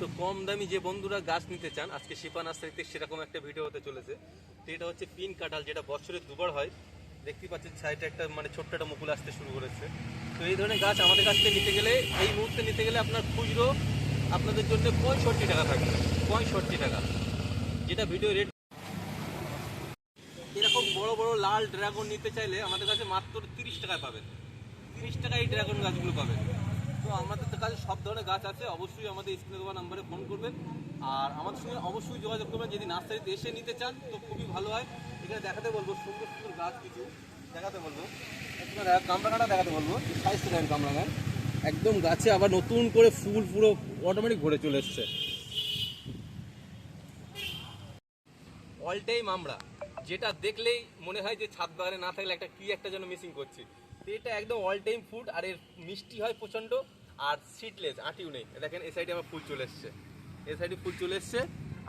তো কম দামি যে বন্ধুরা গাছ নিতে চান, আজকে শিপা নার্সারিতে সেরকম একটা ভিডিও হতে চলেছে। তো এটা হচ্ছে পিন কাঁঠাল, যেটা বছরে দুবার হয়। দেখতে পাচ্ছেন সাইডে একটা মানে ছোট্ট একটা মুকুল আসতে শুরু করেছে। তো এই ধরনের গাছ আমাদের কাছ থেকে নিতে গেলে, এই মুহূর্তে নিতে গেলে আপনার খুচরো আপনাদের জন্য পঁয়ষট্টি টাকা থাকবে। পঁয়ষট্টি টাকা। যেটা ভিডিও রেট এরকম বড় বড় লাল ড্রাগন নিতে চাইলে আমাদের কাছে মাত্র তিরিশ টাকায় পাবেন। তিরিশ টাকায় এই ড্রাগন গাছগুলো পাবেন। তো আমাদের কাছে সব ধরনের গাছ আছে, অবশ্যই আমাদের স্ক্রিনে দেওয়া নাম্বারে ফোন করবেন। আর আমাদের সঙ্গে অবশ্যই যোগাযোগ করবেন, যদি নার্সারিতে এসে নিতে চান, তো খুবই ভালো হয়। এখানে দেখাতে বলব, সুন্দর সুন্দর গাছ কিছু দেখাতে বলব। কামরাঙাটা দেখাতে বলব সাইজ একদম গাছে আবার নতুন করে ফুল পুরো অটোমেটিক ভরে চলে এসছে। অল টাইম আমরা, যেটা দেখলেই মনে হয় যে ছাদ বাগানে না থাকলে একটা কি একটা যেন মিসিং করছি। এটা একদম অল টাইম ফুড আর এর মিষ্টি হয় প্রচণ্ড। আর সিডলেস আটিও নেই। দেখেন, এই সাইডে আমার ফুল চলে এসছে। এই সাইডে ফুল চলে এসছে,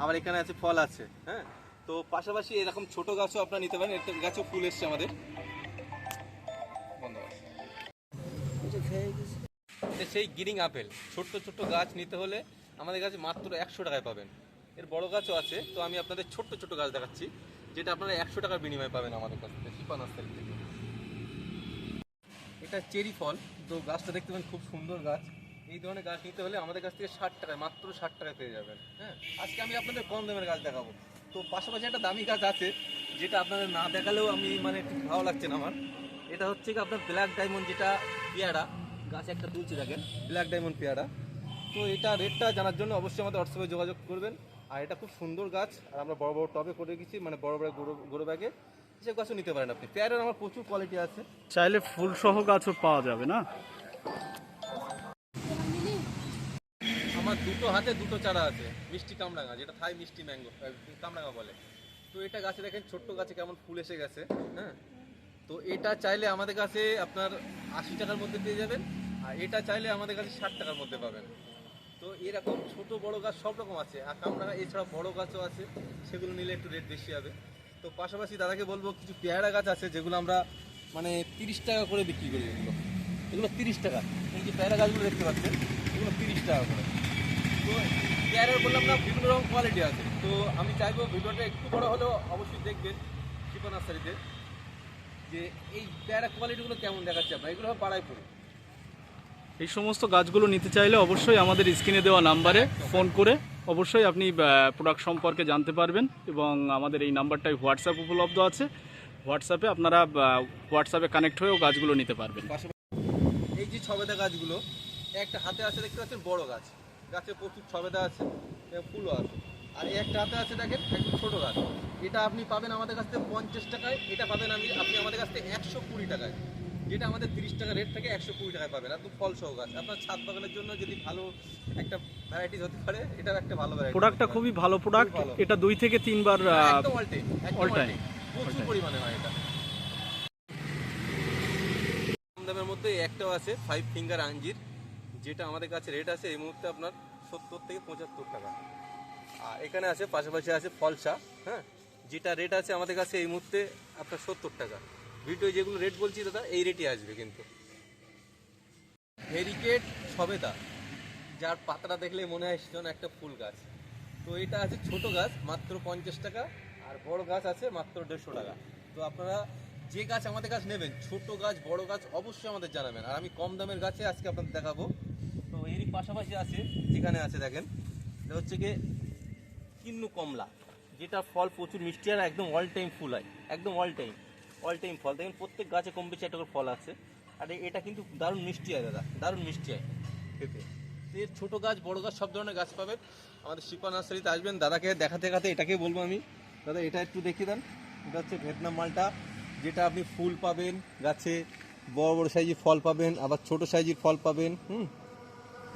আবার এখানে আছে ফল আছে হ্যাঁ? তো পাশাপাশি এরকম ছোট গাছও আপনারা নিতে পারেন একটা গাছও ফুল এসছে আমাদের। সেই গ্রিন আপেল। ছোট্ট ছোট্ট গাছ নিতে হলে আমাদের কাছে মাত্র একশো টাকায় পাবেন। এর বড় গাছও আছে, তো আমি আপনাদের ছোট্ট ছোট্ট গাছ দেখাচ্ছি, যেটা আপনারা একশো টাকার বিনিময়ে পাবেন আমাদের কাছ থেকে থেকে। এটা চেরি ফল। তো গাছটা দেখতে পাবেন খুব সুন্দর গাছ। এই ধরনের গাছ নিতে হলে আমাদের কাছ থেকে ষাট টাকায়, মাত্র ষাট টাকায় পেয়ে যাবেন হ্যাঁ? আজকে আমি আপনাদের কম দামের গাছ দেখাবো। তো পাশাপাশি একটা দামি গাছ আছে, যেটা আপনাদের না দেখালেও আমি মানে একটু ভালো লাগছে না আমার। এটা হচ্ছে কি আপনার ব্ল্যাক ডায়মন্ড যেটা পেয়ারা। গাছ একটা তুলছি, দেখেন, ব্ল্যাক ডায়মন্ড পেয়ারা। তো এটা রেটটা জানার জন্য অবশ্যই আমাদের হোয়াটসঅ্যাপে যোগাযোগ করবেন। আর এটা খুব সুন্দর গাছ, আর আমরা বড় বড় টবে করে রেখেছি মানে বড় বড় গরু গরু ব্যাগে। সে গাছও নিতে পারেন আপনি। পেয়ারার আমার প্রচুর কোয়ালিটি আছে। চাইলে ফুল সহ গাছও পাওয়া যাবে না? আমার দুটো হাতে দুটো চারা আছে মিষ্টি কামরাঙা যেটা থাই মিষ্টি ম্যাঙ্গো কামরাঙা বলে। তো এটা গাছে দেখেন ছোট্ট গাছে কেমন ফুল এসে গেছে হ্যাঁ? তো এটা চাইলে আমাদের কাছে আপনার আশি টাকার মধ্যে পেয়ে যাবেন আর এটা চাইলে আমাদের কাছে ষাট টাকার মধ্যে পাবেন। তো এরকম ছোট বড় গাছ সব রকম আছে আর কামরাঙা এছাড়া বড় গাছও আছে সেগুলো নিলে একটু রেট বেশি হবে। তো পাশাপাশি দাদাকে বলব, কিছু পেয়ারা গাছ আছে যেগুলো আমরা মানে তিরিশ টাকা করে বিক্রি করি এগুলো। এগুলো তিরিশ টাকা। এই যে পেয়ারা গাছগুলো দেখতে পাচ্ছেন, এগুলো তিরিশ টাকা করে। তো পেয়ারার বললাম না, বিভিন্ন রকম কোয়ালিটি আছে। তো আমি চাইব ভিডিওটা একটু বড় হলেও অবশ্যই দেখবেন শিপা নার্সারিতে যে এই পেয়ারা কোয়ালিটিগুলো কেমন দেখাচ্ছে আপনার। এগুলো পাড়ায় পড়ে এই সমস্ত গাছগুলো নিতে চাইলে অবশ্যই আমাদের স্ক্রিনে দেওয়া নাম্বারে ফোন করে অবশ্যই আপনি প্রোডাক্ট সম্পর্কে জানতে পারবেন এবং আমাদের এই নাম্বারটাই হোয়াটসঅ্যাপ উপলব্ধ আছে। হোয়াটসঅ্যাপে আপনারা হোয়াটসঅ্যাপে কানেক্ট হয়েও গাছগুলো নিতে পারবেন। এই যে ছবেদা গাছগুলো, একটা হাতে আছে দেখতে পাচ্ছেন বড় গাছ। গাছে প্রচুর ছবেদা আছে ফুলও আছে। আর একটা হাতে আছে দেখেন একটু ছোটো গাছ। এটা আপনি পাবেন আমাদের কাছ থেকে পঞ্চাশ টাকায়, এটা পাবেন আমি আপনি আমাদের কাছ থেকে একশো কুড়ি টাকায়। যেটা আমাদের তিরিশ টাকা রেট থেকে একশো কুড়ি টাকায় পাবেন। একদম ফল সহ গাছ। আপনার ছাদ বাগানের জন্য যদি ভালো একটা ভ্যারাইটিস হতে পারে এটাও একটা ভালো ভ্যারাইটি প্রোডাক্টটা খুবই ভালো প্রোডাক্ট এটা দুই থেকে তিনবার all time, time। প্রচুর পরিমাণে হয় এটা। কম দামের মধ্যে একটাও আছে ফাইভ ফিঙ্গার আঞ্জির যেটা আমাদের কাছে রেট আছে এই মুহূর্তে আপনার সত্তর থেকে পঁচাত্তর টাকা। আর এখানে আছে পাশাপাশি আছে ফলসা হ্যাঁ? যেটা রেট আছে আমাদের কাছে এই মুহূর্তে আপনার সত্তর টাকা। ভিডিও যেগুলো রেট বলছি দাদা, এই রেটই আসবে কিন্তু। ভেরিকেট সবেদা, যার পাতাটা দেখলে মনে হয় সেজন্য একটা ফুল গাছ। তো এটা আছে ছোট গাছ, মাত্র পঞ্চাশ টাকা, আর বড় গাছ আছে মাত্র দেড়শো টাকা। তো আপনারা যে গাছ আমাদের কাছে নেবেন, ছোট গাছ, বড় গাছ, অবশ্যই আমাদের জানাবেন। আর আমি কম দামের গাছে আজকে আপনাদের দেখাবো। তো এরই পাশাপাশি আছে, যেখানে আছে দেখেন, এটা হচ্ছে গিয়ে কিন্নু কমলা যেটা ফল প্রচুর মিষ্টি আর একদম অল টাইম ফুল হয়, একদম অল টাইম অল টাইম ফল। দেখেন প্রত্যেক গাছে কম বেশি একটা করে ফল আছে। আর এটা কিন্তু দারুণ মিষ্টি হয় দাদা। দারুণ মিষ্টি হয় পেঁপে এর ছোটো গাছ বড় গাছ সব ধরনের গাছ পাবেন। আমাদের শিপা নার্সারিতে আসবেন দাদাকে দেখাতে দেখাতে এটাকে বলব আমি। দাদা এটা একটু দেখিয়ে দেন। এটা হচ্ছে ভিয়েতনাম মালটা যেটা আপনি ফুল পাবেন গাছে। বড় বড় সাইজের ফল পাবেন আবার ছোট সাইজের ফল পাবেন হুম?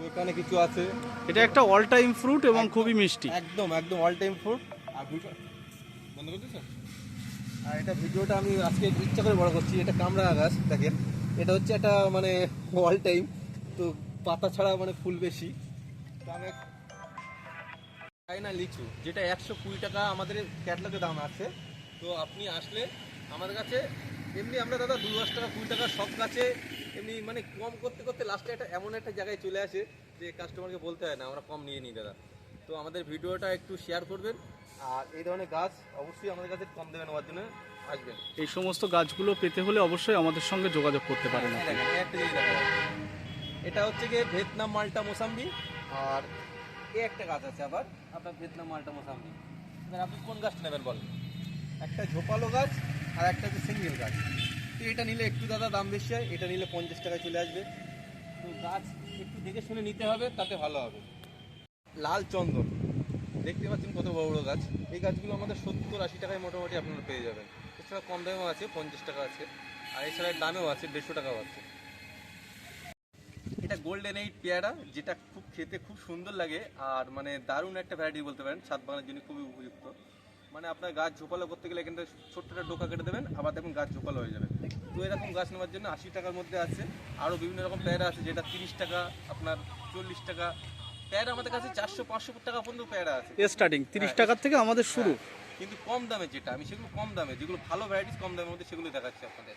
এখানে কিছু আছে। এটা একটা অল টাইম ফ্রুট এবং খুবই মিষ্টি। একদম একদম অল টাইম ফ্রুট আর বন্ধ করতেছ আর এটা ভিডিওটা আমি আজকে ইচ্ছা করে বড় করছি, এটা কামড়া গাছ, দেখেন। এটা হচ্ছে একটা মানে অল টাইম তো পাতা ছাড়া মানে ফুল বেশি। তো আমি চাইনা লিচু, যেটা একশো কুড়ি টাকা আমাদের ক্যাটলগে দাম আছে। তো আপনি আসলে আমাদের কাছে, এমনি আমরা দাদা দু দশ টাকা, কুড়ি টাকা সব গাছে এমনি মানে কম করতে করতে লাস্টে একটা এমন একটা জায়গায় চলে আসে যে কাস্টমারকে বলতে হয় না, আমরা কম নিয়ে নিই, দাদা। তো আমাদের ভিডিওটা একটু শেয়ার করবেন। আর এই ধরনের গাছ অবশ্যই আমাদের কাছে কম দেবেন নেওয়ার জন্য আসবেন। এই সমস্ত গাছগুলো পেতে হলে অবশ্যই আমাদের সঙ্গে যোগাযোগ করতে পারেন এই একটা জিনিস দেখা এটা হচ্ছে গিয়ে ভিয়েতনাম মালটা মোসাম্বি আর এ একটা গাছ আছে আবার আপনার ভিয়েতনাম মালটা মোসাম্বি। এবার আপনি কোন গাছটা নেবেন বলেন? একটা ঝোপালো গাছ আর একটা হচ্ছে সিঙ্গেল গাছ। তো এটা নিলে একটু দাদা দাম বেশি হয় এটা নিলে পঞ্চাশ টাকায় চলে আসবে। তো গাছ একটু দেখে শুনে নিতে হবে তাতে ভালো হবে। লাল চন্দন। দেখতে পাচ্ছেন কত বড় বড় গাছ। এই গাছগুলো আমাদের সত্তর আশি টাকায় মোটামুটি আপনারা পেয়ে যাবেন। এছাড়া কম দামেও আছে, পঞ্চাশ টাকা আছে। আর এছাড়া দামেও আছে, দেড়শো টাকাও আছে। এটা গোল্ডেন এইট পেয়ারা, যেটা খুব খেতে খুব সুন্দর লাগে। আর মানে দারুণ একটা ভ্যারাইটি বলতে পারেন ছাদ বাগানের জন্য খুবই উপযুক্ত। মানে আপনার গাছ ঝোপালো করতে গেলে এখানটা ছোট্ট একটা ডোকা কেটে দেবেন, আবার দেখুন গাছ ঝোপালো হয়ে যাবে। তো এরকম গাছ নেওয়ার জন্য আশি টাকার মধ্যে আছে। আরও বিভিন্ন রকম পেয়ারা আছে, যেটা তিরিশ টাকা, আপনার চল্লিশ টাকা পেয়ারা আমাদের কাছে চারশো পাঁচশো টাকা পর্যন্ত প্যাড আছে। স্টার্টিং তিরিশ হ্যাঁ। টাকার থেকে আমাদের শুরু। কিন্তু কম দামে যেটা আমি সেগুলো কম দামে যেগুলো ভালো ভ্যারাইটিস কম দামের মধ্যে সেগুলো দেখাচ্ছি আপনাদের।